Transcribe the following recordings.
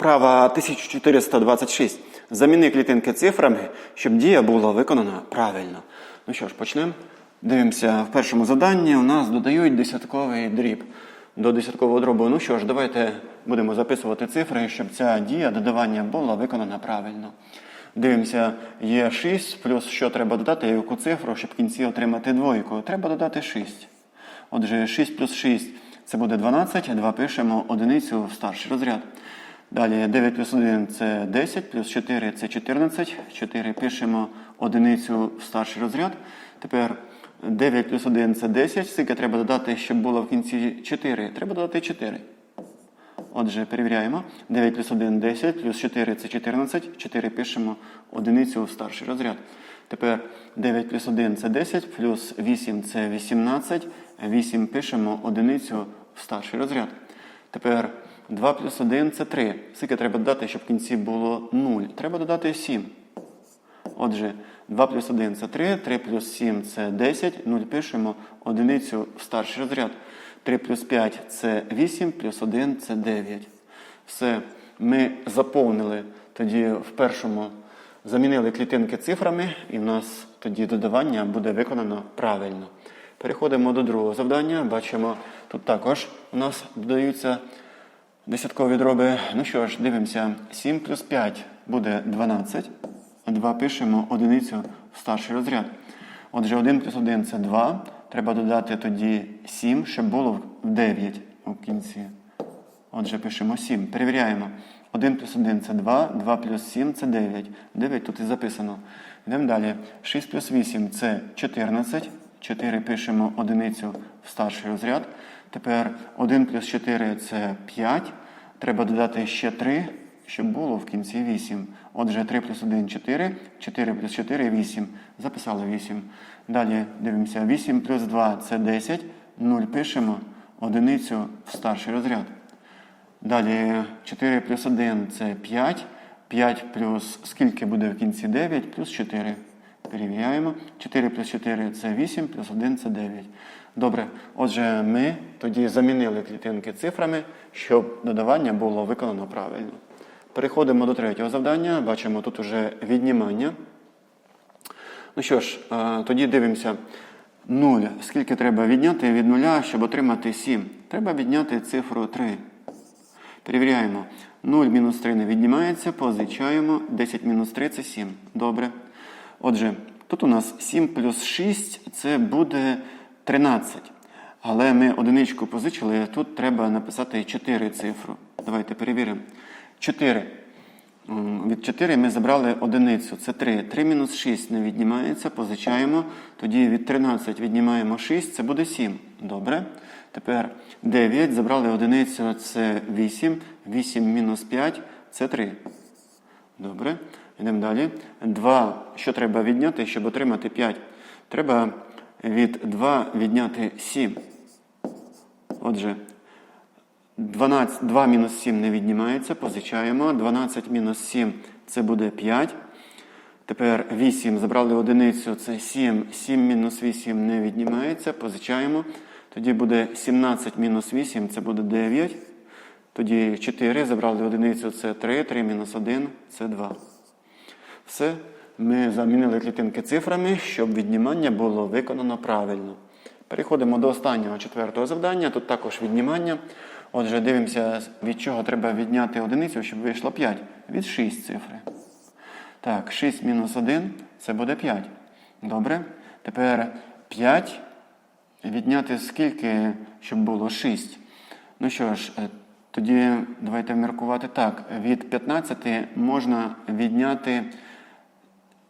Вправа 1426. Заміни клітинки цифрами, щоб дія була виконана правильно. Ну що ж, почнемо. Дивимося, в першому заданні у нас додають десятковий дріб до десяткового дробу. Ну що ж, давайте будемо записувати цифри, щоб ця дія додавання була виконана правильно. Дивимося, є 6, плюс що треба додати, яку цифру, щоб в кінці отримати двойку. Треба додати 6. Отже, 6 плюс 6 це буде 12, 2 пишемо одиницю в старший розряд. Далі 9 плюс 1 це 10, плюс 4 це 14. 4 пишемо одиницю в старший розряд. Тепер 9 плюс 1 це 10. Скільки треба додати, щоб було в кінці 4? Треба додати 4. Отже, перевіряємо. 9 плюс 1 10, плюс 4 це 14. 4 пишемо одиницю в старший розряд. Тепер 9 плюс 1 це 10, плюс 8 це 18. 8 пишемо одиницю в старший розряд. Тепер 2 плюс 1 це 3. Скільки треба додати, щоб в кінці було 0? Треба додати 7. Отже, 2 плюс 1 це 3, 3 плюс 7 це 10, 0 пишемо одиницю в старший розряд. 3 плюс 5 це 8, плюс 1 це 9. Все, ми заповнили тоді в першому, замінили клітинки цифрами, і в нас тоді додавання буде виконано правильно. Переходимо до другого завдання. Бачимо, тут також у нас додаються десяткові дроби. Ну що ж, дивимося, 7 плюс 5 буде 12. 2 пишемо одиницю в старший розряд. Отже, 1 плюс 1 це 2. Треба додати тоді 7, щоб було 9 у кінці. Отже, пишемо 7. Перевіряємо. 1 плюс 1 це 2, 2 плюс 7 це 9. 9 тут і записано. Йдемо далі. 6 плюс 8 це 14. 4 пишемо одиницю в старший розряд. Тепер 1 плюс 4 це 5. Треба додати ще 3, щоб було в кінці 8. Отже, 3 плюс 1 4, 4 плюс 4 8. Записали 8. Далі дивимося, 8 плюс 2 це 10. 0 пишемо одиницю в старший розряд. Далі 4 плюс 1 це 5. 5 плюс скільки буде в кінці 9, плюс 4. Перевіряємо. 4 плюс 4 це 8, плюс 1 це 9. Добре. Отже, ми тоді замінили клітинки цифрами, щоб додавання було виконано правильно. Переходимо до третього завдання. Бачимо тут уже віднімання. Ну що ж, е, тоді дивимося. 0. Скільки треба відняти від 0, щоб отримати 7? Треба відняти цифру 3. Перевіряємо. 0 мінус 3 не віднімається, позичаємо. 10 мінус 3 це 7. Добре. Отже, тут у нас 7 плюс 6 це буде 13. Але ми одиничку позичили, тут треба написати 4 цифру. Давайте перевіримо. 4. Від 4 ми забрали одиницю. Це 3. 3 мінус 6 не віднімається, позичаємо. Тоді від 13 віднімаємо 6, це буде 7. Добре. Тепер 9. Забрали одиницю, це 8. 8 мінус 5 це 3. Добре. Йдемо далі. 2. Що треба відняти, щоб отримати 5? Треба від 2 відняти 7. Отже, 12, 2 мінус 7 не віднімається, позичаємо. 12 мінус 7 це буде 5. Тепер 8. Забрали одиницю, це 7. 7 мінус 8 не віднімається, позичаємо. Тоді буде 17 мінус 8, це буде 9. Тоді 4. Забрали одиницю, це 3. 3 мінус 1 це 2. Все. Ми замінили клітинки цифрами, щоб віднімання було виконано правильно. Переходимо до останнього четвертого завдання. Тут також віднімання. Отже, дивимося, від чого треба відняти одиницю, щоб вийшло 5. Від 6 цифри. Так, 6 мінус 1 це буде 5. Добре. Тепер 5. Відняти скільки, щоб було 6. Ну що ж, тоді давайте міркувати так. Від 15 можна відняти,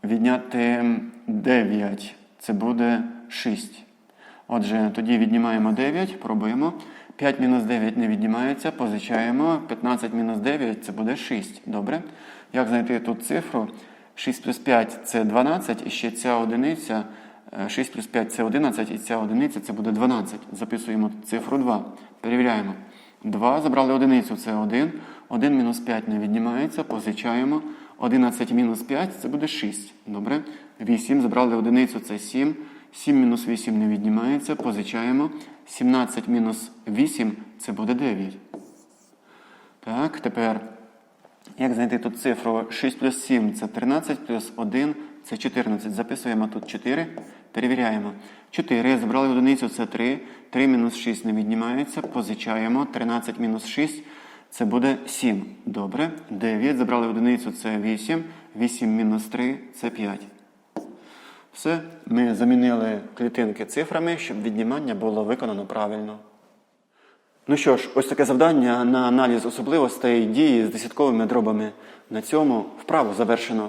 відняти 9. Це буде 6. Отже, тоді віднімаємо 9, пробуємо. 5 мінус 9 не віднімається, позичаємо. 15 мінус 9 це буде 6. Добре. Як знайти тут цифру? 6 плюс 5 це 12, і ще ця одиниця. е, 6 плюс 5 це 11, і ця одиниця це буде 12. Записуємо цифру 2. Перевіряємо. 2 забрали одиницю, це 1. 1 мінус 5 не віднімається, позичаємо. 11 мінус 5 це буде 6. Добре. 8 забрали одиницю, це 7. 7 мінус 8 не віднімається, позичаємо. 17 мінус 8 це буде 9. Так, тепер Як знайти тут цифру 6 плюс 7 це 13, плюс 1 це 14. Записуємо тут 4, перевіряємо. 4, забрали одиницю, це 3. 3 мінус 6 не віднімається, позичаємо. 13 мінус 6 це буде 7. Добре. 9, забрали одиницю, це 8. 8 мінус 3 це 5. Все, ми замінили клітинки цифрами, щоб віднімання було виконано правильно. Ну що ж, ось таке завдання на аналіз особливостей дії з десятковими дробами. На цьому вправу завершено.